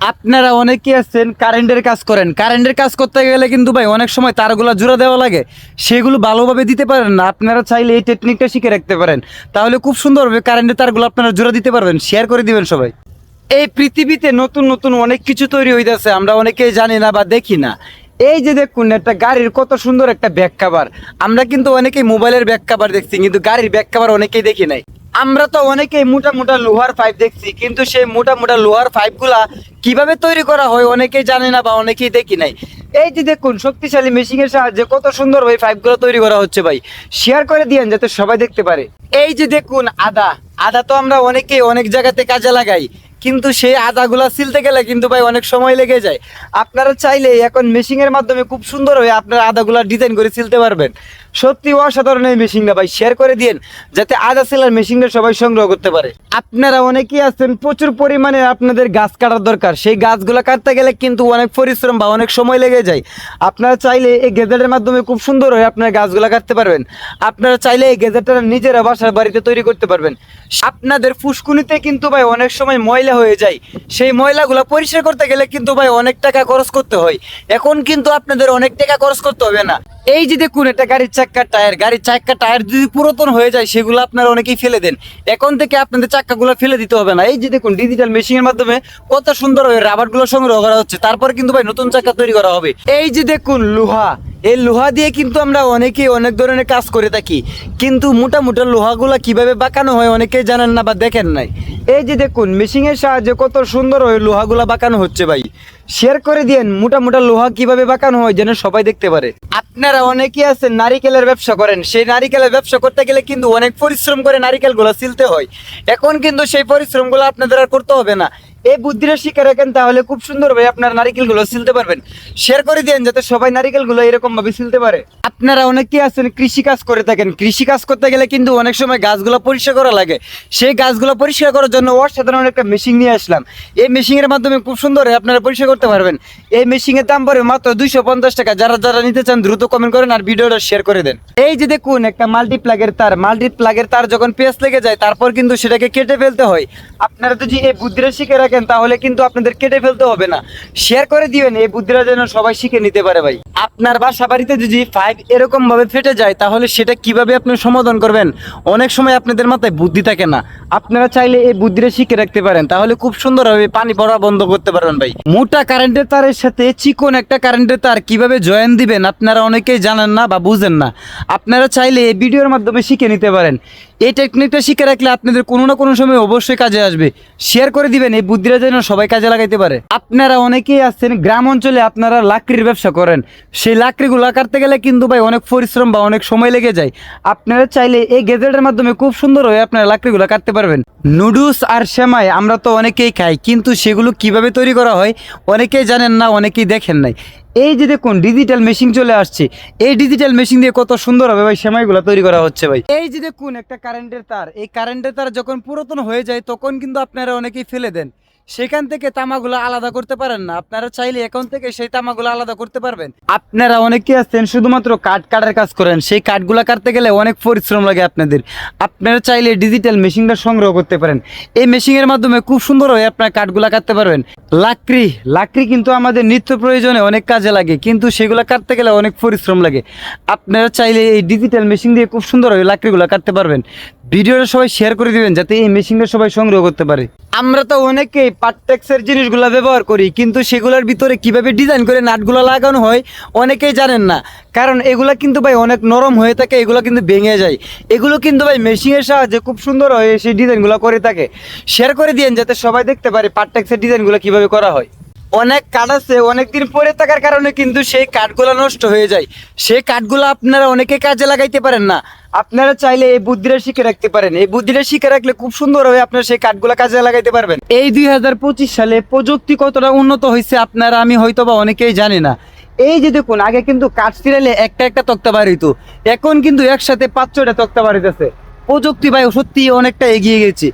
আপনারা অনেকেই আছেন কারেন্টের কাজ করেন। কারেন্টের কাজ করতে গেলে কিন্তু ভাই অনেক সময় তারগুলো জোড়া দেওয়া লাগে। সেগুলো ভালোভাবে দিতে পারেন না। আপনারা চাইলে এই টেকনিকটা শিখে রাখতে পারেন। তাহলে খুব সুন্দরভাবে কারেন্টের তারগুলো আপনারা জোড়া দিতে পারবেন। শেয়ার করে দিবেন সবাই। এই পৃথিবীতে নতুন নতুন অনেক কিছু তৈরি হইতেছে। আমরা অনেকেই জানি না বা দেখি না। এই যে দেখুন, একটা গাড়ির কত সুন্দর একটা ব্যাক কাভার আমরা কিন্তু অনেকেই মোবাইলের ব্যাক কাভার দেখছি, কিন্তু গাড়ির ব্যাক কাভার অনেকেই দেখি নাই। আমরা তো অনেকেই মোটা মোটা লোহার পাইপ দেখছি, কিন্তু সেই মোটা মোটা লোহার পাইপগুলা কীভাবে তৈরি করা হয় অনেকেই জানে না বা অনেকেই দেখি নাই। এই যে দেখুন, শক্তিশালী মেশিনের সাহায্যে কত সুন্দর ভাই পাইপগুলো তৈরি করা হচ্ছে ভাই। শেয়ার করে দিয়েন যাতে সবাই দেখতে পারে। এই যে দেখুন, আদা। আদা তো আমরা অনেকেই অনেক জায়গাতে কাজে লাগাই। কিন্তু সেই আদাগুলা সিলতে গেলে কিন্তু ভাই অনেক সময় লেগে যায়। আপনারা চাইলে এখন মেশিনের মাধ্যমে খুব সুন্দর হয়ে আপনারা আদাগুলা ডিজাইন করে সিলতে পারবেন। সত্যি অসাধারণ এই মেশিনটা ভাই শেয়ার করে দিন যাতে আদা সেলার মেশিনটা সবাই সংগ্রহ করতে পারে। আপনারা অনেকেই আছেন, প্রচুর পরিমাণে আপনাদের গাছ কাটার দরকার। সেই গাছগুলো কাটতে গেলে কিন্তু অনেক পরিশ্রম বা অনেক সময় লেগে যায়। আপনারা চাইলে এই গেজেটের মাধ্যমে খুব সুন্দর হয়ে আপনারা গাছগুলো কাটতে পারবেন। আপনারা চাইলে এই গেজেটটা নিজেরা বাসার বাড়িতে তৈরি করতে পারবেন। আপনাদের ফুসকুনিতে কিন্তু ভাই অনেক সময় ময়লা হয়ে যায়। সেই ময়লাগুলো পরিষ্কার করতে গেলে কিন্তু ভাই অনেক টাকা খরচ করতে হয়। এখন কিন্তু আপনাদের অনেক টাকা খরচ করতে হবে না। এই যে দেখুন এটা গাড়ির চাক্কার টায়ার, গাড়ির চাক্কার টায়ার যদি পুরাতন হয়ে যায়, সেগুলো আপনারা অনেকেই ফেলে দেন। এখন থেকে আপনাদের চাক্কাগুলো ফেলে দিতে হবে না। এই যে দেখুন ডিজিটাল মেশিনের মাধ্যমে কত সুন্দর রাবারগুলো সংগ্রহ করা হচ্ছে। তারপরে কিন্তু ভাই নতুন চাক্কা তৈরি করা হবে। এই যে দেখুন, লোহা। এই লোহা দিয়ে কিন্তু আমরা অনেকেই অনেক ধরনের কাজ করে থাকি। কিন্তু মোটা মোটা লোহাগুলো কীভাবে বাঁকানো হয় অনেকেই জানেন না বা দেখেন নাই। এই যে দেখুন মেশিনের সাহায্যে কত সুন্দর হয়ে লোহাগুলা বাঁকানো হচ্ছে ভাই। শেয়ার করে দিয়েন, মোটা মোটা লোহা কীভাবে বাঁকানো হয় যেন সবাই দেখতে পারে। আপনারা অনেকেই আছেন, নারিকেলের ব্যবসা করেন। সেই নারিকেলের ব্যবসা করতে গেলে কিন্তু অনেক পরিশ্রম করে নারিকেলগুলো সিলতে হয়। এখন কিন্তু সেই পরিশ্রমগুলো আপনাদের আর করতে হবে না। এই বুদ্ধিটা শিখে রাখেন তাহলে খুব সুন্দরভাবে আপনার নারিকেলগুলো সিলতে পারবেন। শেয়ার করে দিন যাতে সবাই নারিকেলগুলো এরকম ভাবে সিলতে পারে। আপনারা অনেকেই আছেন কৃষি কাজ করে থাকেন। কৃষি কাজ করতে গেলে কিন্তু অনেক সময় গাছগুলো পরিষ্কার করা লাগে। সেই গাছগুলো পরিষ্কার করার জন্য অসাধারণ একটা মেশিন নিয়ে আসলাম। এই মেশিনের মাধ্যমে খুব সুন্দর আপনারা পরিষ্কার করতে পারবেন। এই মেশিনের দাম পড়বে মাত্র দুইশো পঞ্চাশ টাকা। যারা যারা নিতে চান দ্রুত কমেন্ট করেন আর ভিডিওটা শেয়ার করে দেন। এই যে দেখুন, একটা মাল্টি প্লাগের তার। মাল্টি প্লাগের তার যখন পেঁয়াজ লেগে যায়, তারপর কিন্তু সেটাকে কেটে ফেলতে হয়। আপনারা যদি এই বুদ্ধিটা শিখে রাখেন, তাহলে কিন্তু আপনাদের কেটে ফেলতে হবে না। শেয়ার করে দিবেন, এই বুদ্ধিটা যেন সবাই শিখে নিতে পারে ভাই। আপনার বাসা বাড়িতে যদি পাইপ এরকম ভাবে ফেটে যায়, তাহলে সেটা কীভাবে আপনি সমাধান করবেন? অনেক সময় আপনাদের মাথায় বুদ্ধি থাকে না। আপনারা চাইলে এই বুদ্ধিটা শিখে রাখতে পারেন। তাহলে খুব সুন্দরভাবে পানি পড়া বন্ধ করতে পারবেন ভাই। মোটা কারেন্টের তারের সাথে চিকন একটা কারেন্টের তার কীভাবে জয়েন দিবেন আপনারা অনেকেই জানেন না বা বুঝেন না। আপনারা চাইলে এই ভিডিওর মাধ্যমে শিখে নিতে পারেন। এই টেকনিকটা শিখে রাখলে আপনাদের কোনো না কোনো সময় অবশ্যই কাজে আসবে। শেয়ার করে দিবেন, এই বুদ্ধিটা যেন সবাই কাজে লাগাইতে পারে। আপনারা অনেকেই আছেন, গ্রাম অঞ্চলে আপনারা লাকড়ির ব্যবসা করেন। সেই লাকড়িগুলো কাটতে গেলে কিন্তু ভাই অনেক পরিশ্রম বা অনেক সময় লেগে যায়। আপনারা চাইলে এই গেজেটের মাধ্যমে খুব সুন্দর হয়ে আপনারা লাকড়িগুলো কাটতে পারবেন। নুডলস আর সেমাই আমরা তো অনেকেই খাই, কিন্তু সেগুলো কীভাবে তৈরি করা হয়, অনেকেই জানেন না, অনেকেই দেখেন নাই। এই যে দেখুন ডিজিটাল মেশিন চলে আসছে। এই ডিজিটাল মেশিন দিয়ে কত সুন্দরভাবে ভাই, সেমাইগুলো তৈরি করা হচ্ছে ভাই। এই যে দেখুন, একটা কারেন্টের তার। এই কারেন্টের তার যখন পুরাতন হয়ে যায়, তখন কিন্তু আপনারা অনেকেই ফেলে দেন। সেখান থেকে তামাগুলো আলাদা করতে পারেন না। আপনারা চাইলে এখন থেকে সেই তামাগুলো আলাদা করতে পারবেন। আপনারা অনেকে আছেন, শুধুমাত্র কাঠ কাটার কাজ করেন। সেই কাঠগুলা কাটতে গেলে অনেক পরিশ্রম লাগে আপনাদের। আপনারা চাইলে ডিজিটাল মেশিনটা সংগ্রহ করতে পারেন। এই মেশিনের মাধ্যমে খুব সুন্দর হয়ে আপনার কাঠগুলা কাটতে পারবেন। লাকড়ি লাকড়ি কিন্তু আমাদের নিত্য প্রয়োজনে অনেক কাজে লাগে, কিন্তু সেগুলো কাটতে গেলে অনেক পরিশ্রম লাগে। আপনারা চাইলে এই ডিজিটাল মেশিন দিয়ে খুব সুন্দর হয়ে লাকড়িগুলো কাটতে পারবেন। ভিডিওটা সবাই শেয়ার করে দিবেন, যাতে এই মেশিনটা সবাই সংগ্রহ করতে পারে। আমরা তো অনেকেই পার্টেক্সের জিনিসগুলো ব্যবহার করি, কিন্তু সেগুলোর ভিতরে কীভাবে ডিজাইন করে নাটগুলো লাগানো হয়, অনেকেই জানেন না। কারণ এগুলা কিন্তু ভাই অনেক নরম হয়ে থাকে, এগুলো কিন্তু ভেঙে যায়। এগুলো কিন্তু ভাই মেশিনের সাহায্যে খুব সুন্দর হয়ে সেই ডিজাইনগুলো করে থাকে। শেয়ার করে দিন যাতে সবাই দেখতে পারে পার্টেক্সের ডিজাইনগুলো কীভাবে করা হয়। অনেক কাঠ আছে, অনেকদিন পরে থাকার কারণে কিন্তু সেই কাঠগুলো নষ্ট হয়ে যায়। সেই কাঠগুলো আপনারা অনেকে কাজে লাগাইতে পারেন না। আপনারা চাইলে এই বুদ্ধিটা শিখে রাখতে পারেন। এই বুদ্ধিটা শিখে রাখলে খুব সুন্দর হবে আপনারা সেই কাঠগুলো কাজে লাগাইতে পারবেন। এই দুই হাজার পঁচিশ সালে প্রযুক্তি কতটা উন্নত হয়েছে আপনারা, আমি হয়তো বা অনেকেই জানি না। এই যে দেখুন, আগে কিন্তু কাঠ সিরালে একটা একটা তক্তা বাড়িত এখন কিন্তু একসাথে পাঁচ ছটা তক্তা বাড়িতেছে প্রযুক্তি ভাই সত্যি অনেকটা এগিয়ে গেছে।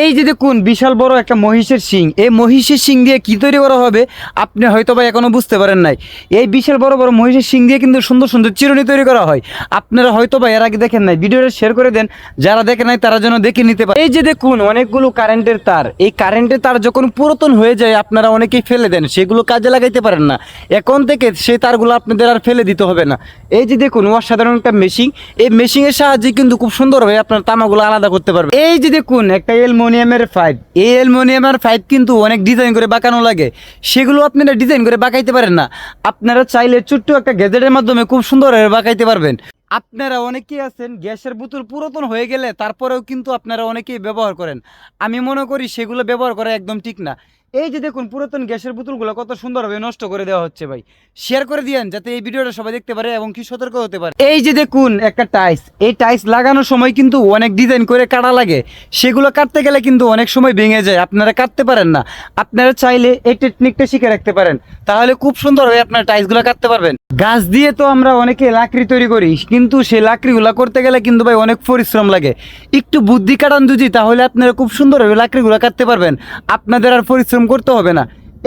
এই যে দেখুন, বিশাল বড় একটা মহিষের শিং। এই মহিষের শিং দিয়ে কি তৈরি করা হবে, আপনি হয়তো বা এখনও বুঝতে পারেন নাই। এই বিশাল বড় বড় মহিষের শিং দিয়ে কিন্তু সুন্দর সুন্দর চিরুনি তৈরি করা হয়। আপনারা হয়তো বা এর আগে দেখেন নাই, ভিডিওটা শেয়ার করে দেন। যারা দেখেন নাই, তারা যেন দেখে নিতে পারে। এই যে দেখুন, অনেকগুলো কারেন্টের তার। এই কারেন্টের তার যখন পুরাতন হয়ে যায়, আপনারা অনেকেই ফেলে দেন। সেগুলো কাজে লাগাইতে পারেন না। এখন থেকে সেই তারগুলো আপনাদের আর ফেলে দিতে হবে না। এই যে দেখুন, অসাধারণ একটা মেশিন এই মেশিনের সাহায্যে কিন্তু খুব সুন্দরভাবে আপনার তামাগুলো আলাদা করতে পারবে এই যে দেখুন, একটা অ্যালমোনিয়ামের পাইপ এই অ্যালমোনিয়ামের পাইপ কিন্তু অনেক ডিজাইন করে বাঁকানো লাগে। সেগুলো আপনারা ডিজাইন করে বাঁকাইতে পারেন না। আপনারা চাইলে ছোট্ট একটা গ্যাজেটের মাধ্যমে খুব সুন্দরভাবে বাঁকাইতে পারবেন। আপনারা অনেকেই আছেন, গ্যাসের বোতল পুরাতন হয়ে গেলে তারপরেও কিন্তু আপনারা অনেকেই ব্যবহার করেন। আমি মনে করি সেগুলো ব্যবহার করা একদম ঠিক না। এই যে দেখুন পুরাতন গ্যাসের বোতলগুলো কত সুন্দরভাবে নষ্ট করে দেওয়া হচ্ছে ভাই। শেয়ার করে দিয়েন যাতে এই ভিডিওটা সবাই দেখতে পারে এবং কি সতর্ক হতে পারে। এই যে দেখুন একটা টাইস এই টাইস লাগানোর সময় কিন্তু অনেক ডিজাইন করে কাটা লাগে। সেগুলো কাটতে গেলে কিন্তু অনেক সময় ভেঙে যায়। আপনারা কাটতে পারেন না। আপনারা চাইলে এই টেকনিকটা শিখে রাখতে পারেন। তাহলে খুব সুন্দরভাবে আপনার টাইসগুলো কাটতে পারবেন। গাছ দিয়ে তো আমরা অনেকে লাকড়ি তৈরি করি, কিন্তু সেই লাকড়িগুলো করতে গেলে কিন্তু ভাই অনেক পরিশ্রম লাগে। একটু বুদ্ধি কাটান যদি, তাহলে আপনারা খুব সুন্দরভাবে লাকড়িগুলো কাটতে পারবেন। আপনাদের আর পরিশ্রম করতে হবে না।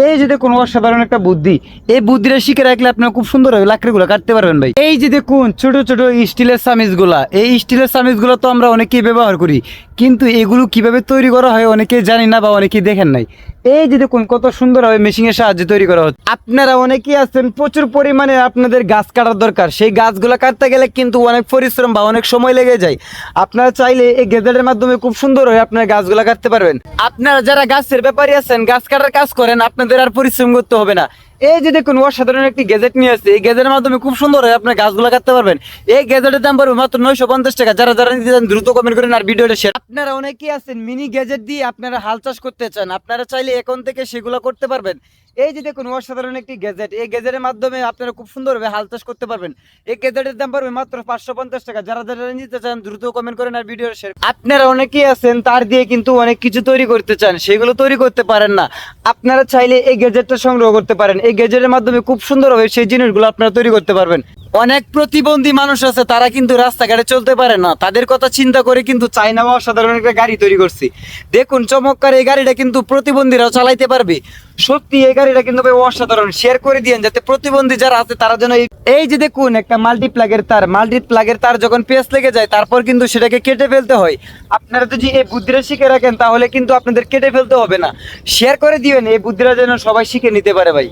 এই যে দেখুন, অসাধারণ একটা বুদ্ধি। এই বুদ্ধিটা শিখে রাখলে আপনার খুব সুন্দর হবে, লাকড়িগুলো কাটতে পারবেন ভাই। এই যে দেখুন, ছোট ছোট স্টিলের সামিজগুলা এই স্টিলের সামিজগুলো তো আমরা অনেকেই ব্যবহার করি। কিন্তু এগুলো কীভাবে তৈরি করা হয় অনেকেই জানি না বা অনেকেই দেখেন নাই। এই যে দেখুন, কত সুন্দরভাবে মেশিনের সাহায্যে তৈরি করা হচ্ছে। আপনারা অনেকেই আছেন, প্রচুর পরিমাণে আপনাদের গাছ কাটার দরকার। সেই গাছগুলো কাটতে গেলে কিন্তু অনেক পরিশ্রম বা অনেক সময় লেগে যায়। আপনারা চাইলে এই গেজেটের মাধ্যমে খুব সুন্দর হয়ে আপনারা গাছগুলো কাটতে পারবেন। আপনারা যারা গাছের ব্যাপারী আছেন, গাছ কাটার কাজ করেন, আপনাদের আর পরিশ্রম করতে হবে না। এই যে দেখুন, অসাধারণ একটি গ্যাজেট নিয়ে আসছে। এই গ্যাজেটের মাধ্যমে খুব সুন্দর হয়ে আপনার গাছগুলো কাটতে পারবেন। এই গ্যাজেটের দাম পড়বে মাত্র নয়শো পঞ্চাশ টাকা। যারা যারা নিতে চান, দ্রুত কমেন্ট করেন আর ভিডিওটা শেয়ার আপনারা অনেকেই আছেন মিনি গ্যাজেট দিয়ে আপনারা হাল চাষ করতে চান। আপনারা চাইলে এখন থেকে সেগুলো করতে পারবেন। এই যে দেখুন, অসাধারণ একটি গ্যাজেট এই গ্যাজেটের মাধ্যমে আপনারা খুব সুন্দরভাবে হাল চাষ করতে পারবেন। এই গ্যাজেটের দাম পড়বে মাত্র পাঁচশো পঞ্চাশ টাকা। যারা যারা নিতে চান, দ্রুত কমেন্ট করেন আর ভিডিও শেয়ার আপনারা অনেকেই আছেন, তার দিয়ে কিন্তু অনেক কিছু তৈরি করতে চান। সেগুলো তৈরি করতে পারেন না। আপনারা চাইলে এই গ্যাজেটটা সংগ্রহ করতে পারেন। এই গ্যাজেটের মাধ্যমে খুব সুন্দরভাবে সেই জিনিসগুলো আপনারা তৈরি করতে পারবেন। অনেক প্রতিবন্ধী মানুষ আছে, তারা কিন্তু রাস্তাঘাটে চলতে পারে না। তাদের কথা চিন্তা করে কিন্তু চাইনা অসাধারণ একটা গাড়ি তৈরি করছি। দেখুন, চমৎকার এই গাড়িটা কিন্তু প্রতিবন্ধীরাও চালাইতে পারবে। সত্যি, এই গাড়িটা কিন্তু অসাধারণ। শেয়ার করে দিয়েন যাতে প্রতিবন্ধী যারা আছে, তারা যেন এই- যে দেখুন, একটা মাল্টি প্লাগের তার। মাল্টি প্লাগের তার যখন পেঁয়াজ লেগে যায়, তারপর কিন্তু সেটাকে কেটে ফেলতে হয়। আপনারা যদি এই বুদ্ধিটা শিখে রাখেন, তাহলে কিন্তু আপনাদের কেটে ফেলতে হবে না। শেয়ার করে দিবেন, এই বুদ্ধিরা যেন সবাই শিখে নিতে পারে ভাই।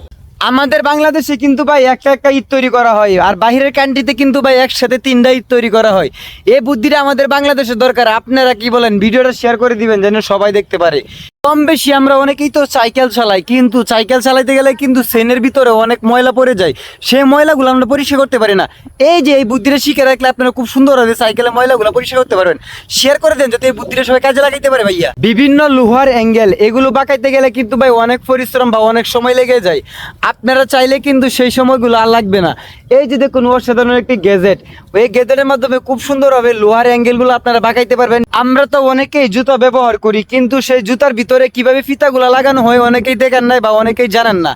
আমাদের বাংলাদেশে কিন্তু ভাই একটা একটা ঈদ তৈরি করা হয়, আর বাহিরের কান্ট্রিতে কিন্তু ভাই একসাথে তিনটা ঈদ তৈরি করা হয়। এই বুদ্ধিটা আমাদের বাংলাদেশে দরকার। আপনারা কি বলেন? ভিডিওটা শেয়ার করে দিবেন, যেন সবাই দেখতে পারে। কম বেশি আমরা অনেকেই তো সাইকেল চালাই, কিন্তু সাইকেল চালাইতে গেলে কিন্তু সেনের ভিতরে অনেক ময়লা পড়ে যায়। সেই ময়লাগুলো আমরা পরিষ্কার করতে পারি না। এই যে এই বুদ্ধিটা শিখে রাখলে আপনারা খুব সুন্দরভাবে সাইকেলের ময়লাগুলো পরিষ্কার করতে পারবেন। শেয়ার করে দেন যাতে এই বুদ্ধিটা সবাই কাজে লাগাইতে পারে ভাইয়া। বিভিন্ন লোহার অ্যাঙ্গেল এগুলো বাঁকাইতে গেলে কিন্তু ভাই অনেক পরিশ্রম বা অনেক সময় লেগে যায়। আপনারা চাইলে কিন্তু সেই সময়গুলো আর লাগবে না। এই যে দেখুন অসাধারণ একটি গেজেট ওই গেজেটের মাধ্যমে খুব সুন্দরভাবে লোহার অ্যাঙ্গেলগুলো আপনারা বাঁকাইতে পারবেন। আমরা তো অনেকেই জুতা ব্যবহার করি, কিন্তু সেই জুতার ভিতরে কীভাবে ফিতাগুলো লাগানো হয় অনেকেই দেখেন নাই বা অনেকেই জানেন না।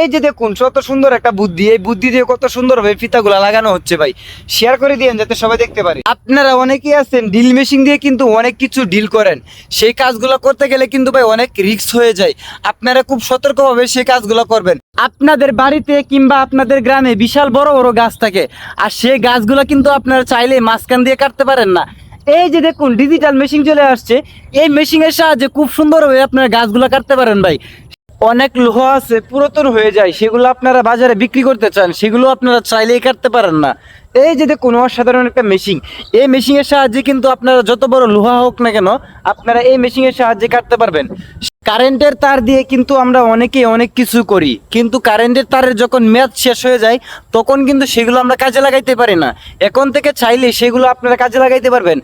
এই যে দেখুন কত সুন্দর একটা বুদ্ধি, এই বুদ্ধি দিয়ে কত সুন্দরভাবে ফিতাগুলো লাগানো হচ্ছে ভাই। শেয়ার করে দিয়েন যাতে সবাই দেখতে পারে। আপনারা অনেকেই আছেন ডিল মেশিন দিয়ে কিন্তু অনেক কিছু ডিল করেন। সেই কাজগুলো করতে গেলে কিন্তু ভাই অনেক রিস্ক হয়ে যায়। আপনারা খুব সতর্কভাবে সেই কাজগুলো করবেন। আপনাদের বাড়িতে কিংবা আপনাদের গ্রামে বিশাল বড় বড় গাছ থাকে। আর সেই গাছগুলো কিন্তু আপনারা চাইলে মাঝখান দিয়ে কাটতে পারেন না। এই যে দেখুন ডিজিটাল মেশিন চলে আসছে। এই মেশিনের সাহায্যে খুব সুন্দরভাবে আপনারা গাছগুলো কাটতে পারেন ভাই। অনেক লোহা আছে, পুরাতন হয়ে যায়, সেগুলো আপনারা বাজারে বিক্রি করতে চান, সেগুলো আপনারা চাইলেই কাটতে পারেন না। এই যে কোনো অসাধারণ একটা মেশিন এই মেশিনের সাহায্যে কিন্তু আপনারা যত বড় লোহা হোক না কেন, আপনারা এই মেশিনের সাহায্যে কাটতে পারবেন। কারেন্টের তার দিয়ে কিন্তু আমরা অনেকেই অনেক কিছু করি, কিন্তু কারেন্টের তারের যখন মেয়াদ শেষ হয়ে যায়, তখন কিন্তু সেগুলো আমরা কাজে লাগাইতে পারি না। এখন থেকে চাইলে সেগুলো আপনারা কাজে লাগাইতে পারবেন।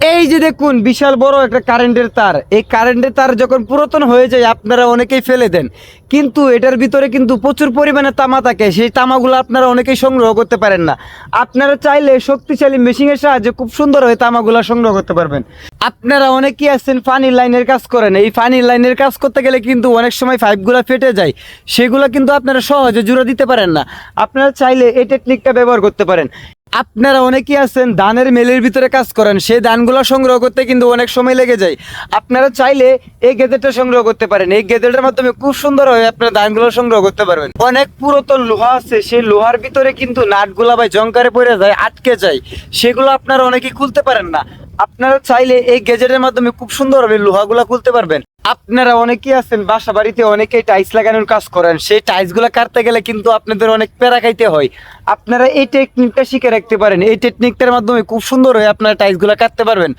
এই যে দেখুন, বিশাল বড় একটা কারেন্টের তার। এই কারেন্টের তার যখন পুরাতন হয়ে যায়, আপনারা অনেকেই ফেলে দেন। কিন্তু এটার ভিতরে কিন্তু প্রচুর পরিমাণে তামা থাকে। সেই তামাগুলো আপনারা অনেকেই সংগ্রহ করতে পারেন না। আপনারা চাইলে শক্তিশালী মেশিনের সাহায্যে খুব সুন্দর হয়ে তামাগুলো সংগ্রহ করতে পারবেন। আপনারা অনেকেই আছেন ফানির লাইনের কাজ করেন। এই ফানির লাইনের কাজ করতে গেলে কিন্তু অনেক সময় পাইপগুলো ফেটে যায়। সেগুলো কিন্তু আপনারা সহজে জুড়ে দিতে পারেন না। আপনারা চাইলে এই টেকনিকটা ব্যবহার করতে পারেন। আপনারা অনেকেই আছেন ধানের মেলের ভিতরে কাজ করেন, সেই ধানগুলো সংগ্রহ করতে কিন্তু অনেক সময় লেগে যায়। আপনারা চাইলে এই গেদেরটা সংগ্রহ করতে পারেন। এই গেদেরটার মাধ্যমে খুব সুন্দর হয়ে আপনারা ধানগুলো সংগ্রহ করতে পারবেন। অনেক পুরাতন লোহা আছে, সেই লোহার ভিতরে কিন্তু নাটগুলা ভাই জঙ্কারে পড়ে যায়, আটকে যায়। সেগুলো আপনারা অনেকেই খুলতে পারেন না। আপনারা চাইলে এই গেজেটের মাধ্যমে খুব সুন্দরভাবে লোহাগুলা খুলতে পারবেন। আপনারা অনেকেই আছেন, বাসা বাড়িতে অনেকেই টাইলস লাগানোর কাজ করেন। সেই টাইলসগুলা কাটতে গেলে কিন্তু আপনাদের অনেক প্যারা খাইতে হয়। আপনারা এই টেকনিকটা শিখে রাখতে পারেন। এই টেকনিকটার মাধ্যমে খুব সুন্দর হয়ে আপনারা টাইলসগুলা কাটতে পারবেন।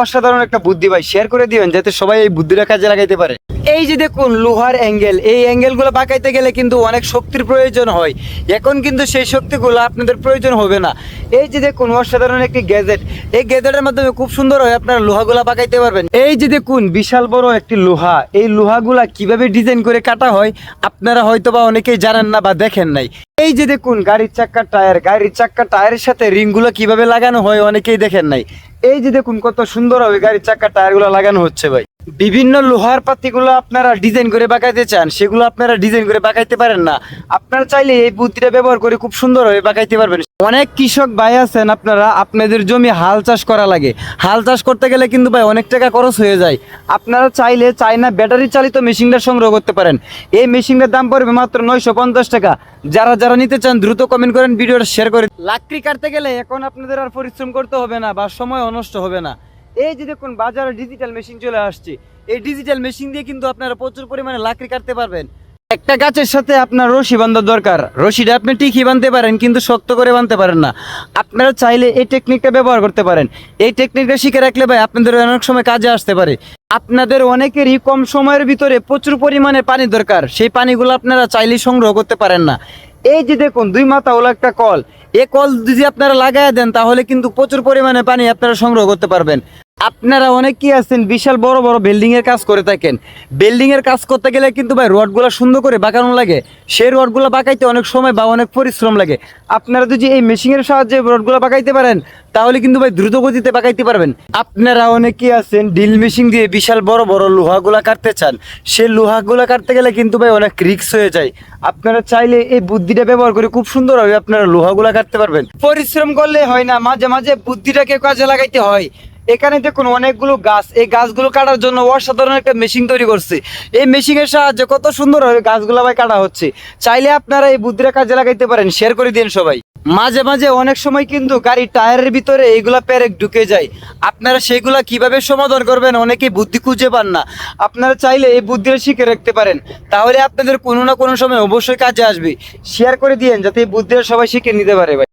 অসাধারণ একটা বুদ্ধি ভাই শেয়ার করে দিবেন যাতে সবাই এই বুদ্ধিটা কাজে লাগাইতে পারে। এই যে দেখুন, লোহার অ্যাঙ্গেল এই অ্যাঙ্গেলগুলো বাঁকাইতে গেলে কিন্তু অনেক শক্তির প্রয়োজন হয়। এখন কিন্তু সেই শক্তিগুলো আপনাদের প্রয়োজন হবে না। এই যে দেখুন, অসাধারণ একটি গ্যাজেট এই গ্যাজেটের মাধ্যমে খুব সুন্দর হয় আপনারা লোহাগুলা বাঁকাইতে পারবেন। এই যে দেখুন, বিশাল বড় একটি লোহা। এই লোহাগুলা কীভাবে ডিজাইন করে কাটা হয়, আপনারা হয়তো বা অনেকেই জানেন না বা দেখেন নাই। এই যে দেখুন, গাড়ির চাক্কার টায়ার, গাড়ির চাক্কা টায়ারের সাথে রিংগুলো কীভাবে লাগানো হয় অনেকেই দেখেন নাই। এই যে দেখুন কত সুন্দর হবে গাড়ির চাক্কার টায়ারগুলো লাগানো হচ্ছে ভাই। বিভিন্ন লোহার পাতিগুলো আপনারা ডিজাইন করে বাঁকাইতে চান, সেগুলো আপনারা ডিজাইন করে বাঁকাইতে পারেন না। আপনারা চাইলে এই বুদ্ধিটা ব্যবহার করে খুব সুন্দরভাবে বাঁকাইতে পারবেন। অনেক কৃষক ভাই আছেন আপনারা, আপনাদের জমি হাল চাষ করা লাগে। হাল চাষ করতে গেলে কিন্তু ভাই অনেক টাকা খরচ হয়ে যায়। আপনারা চাইলে চাইনা ব্যাটারি চালিত মেশিনটা সংগ্রহ করতে পারেন। এই মেশিনটার দাম পড়বে মাত্র নয়শো পঞ্চাশ টাকা। যারা যারা নিতে চান, দ্রুত কমেন্ট করেন, ভিডিওটা শেয়ার করে লাকড়ি কাটতে গেলে এখন আপনাদের আর পরিশ্রম করতে হবে না বা সময় নষ্ট হবে না। এই যে দেখুন বাজারে ডিজিটাল মেশিন চলে আসছে। এই ডিজিটাল মেশিন দিয়ে কিন্তু আপনারা প্রচুর পরিমাণে লাকড়ি কাটতে পারবেন। একটা গাছের সাথে আপনার রশি বান্ধার দরকার। রশিটা আপনি ঠিকই বাঁধতে পারেন, কিন্তু শক্ত করে বাঁধতে পারেন না। আপনারা চাইলে এই টেকনিকটা ব্যবহার করতে পারেন। এই টেকনিকটা শিখে রাখলে ভাই আপনাদের অনেক সময় কাজে আসতে পারে। আপনাদের অনেকেরই কম সময়ের ভিতরে প্রচুর পরিমাণে পানি দরকার। সেই পানিগুলো আপনারা চাইলেই সংগ্রহ করতে পারেন না। এই যে দেখুন, দুই মাথা হলো একটা কল। এ কল যদি আপনারা লাগাই দেন, তাহলে কিন্তু প্রচুর পরিমাণে পানি আপনারা সংগ্রহ করতে পারবেন। আপনারা অনেকেই আছেন, বিশাল বড় বড় বিল্ডিং এর কাজ করে থাকেন। বিল্ডিং এর কাজ করতে গেলে কিন্তু ভাই রডগুলো সুন্দর করে বাঁকানো লাগে। সেই রডগুলো বাঁকাইতে অনেক সময় বা অনেক পরিশ্রম লাগে। আপনারা যদি এই মেশিনের সাহায্যে রডগুলো বাঁকাইতে পারেন, তাহলে কিন্তু ভাই দ্রুত গতিতে বাঁকাইতে পারবেন। আপনারা অনেকেই আছেন ড্রিল মেশিন দিয়ে বিশাল বড় বড় লোহাগুলা কাটতে চান। সেই লোহাগুলা কাটতে গেলে কিন্তু ভাই অনেক রিক্স হয়ে যায়। আপনারা চাইলে এই বুদ্ধিটা ব্যবহার করে খুব সুন্দরভাবে আপনারা লোহাগুলা কাটতে পারবেন। পরিশ্রম করলে হয় না, মাঝে মাঝে বুদ্ধিটাকে কাজে লাগাইতে হয়। এখানে দেখুন অনেকগুলো গাছ। এই গাছগুলো কাটার জন্য অসাধারণ একটা মেশিন তৈরি করছে। এই মেশিনের সাহায্যে কত সুন্দর গাছগুলো ভাই কাটা হচ্ছে। চাইলে আপনারা এই বুদ্ধিটা কাজে লাগাইতে পারেন। শেয়ার করে দিন সবাই। মাঝে মাঝে অনেক সময় কিন্তু গাড়ির টায়ারের ভিতরে এইগুলা পেরেক ঢুকে যায়। আপনারা সেগুলা কীভাবে সমাধান করবেন অনেকেই বুদ্ধি খুঁজে পান না। আপনারা চাইলে এই বুদ্ধিটা শিখে রাখতে পারেন। তাহলে আপনাদের কোনো না কোনো সময় অবশ্যই কাজে আসবে। শেয়ার করে দিয়েন যাতে এই বুদ্ধিটা সবাই শিখে নিতে পারে ভাই।